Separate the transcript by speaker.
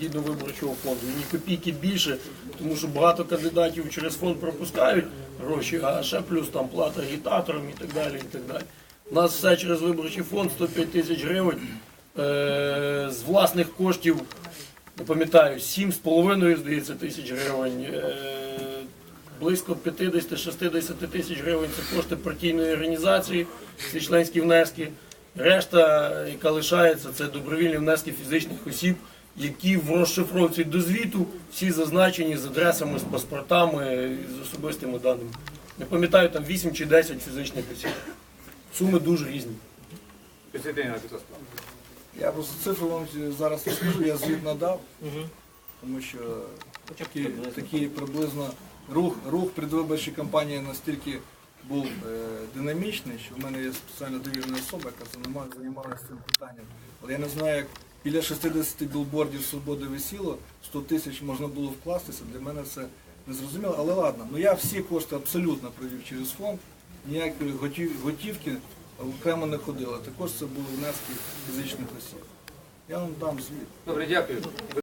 Speaker 1: Згідно виборчого фонду. Ні копійки більше, тому що багато кандидатів через фонд пропускають гроші, а ще плюс там плата агітаторам і так далі. і так далі. У нас все через виборчий фонд 105 тисяч гривень е, з власних коштів, не пам'ятаю, 7,5, здається, тисяч гривень. Е, близько 50-60 тисяч гривень це кошти партійної організації, ці членські внески. Решта, яка лишається, це добровільні внески фізичних осіб, які в розшифровці до звіту всі зазначені з адресами, з паспортами, з особистими даними. Не пам'ятаю, там 8 чи 10 фізичних осіб. Суми дуже різні.
Speaker 2: Я просто цифру вам зараз не скажу, я звіт надав, тому що такі, такий приблизно рух, рух предвиборчої кампанії настільки був е, динамічний, що в мене є спеціальна довірена особа, яка займалася цим питанням. Але я не знаю, як біля 60 білбордів свободи висіло, 100 тисяч можна було вкластися, для мене це не зрозуміло. Але ладно, ну я всі кошти абсолютно провів через фонд, ніякої готів- готівки окремо не ходило. Також це були внески фізичних осіб. Я вам дам звіт.
Speaker 3: Добре, дякую.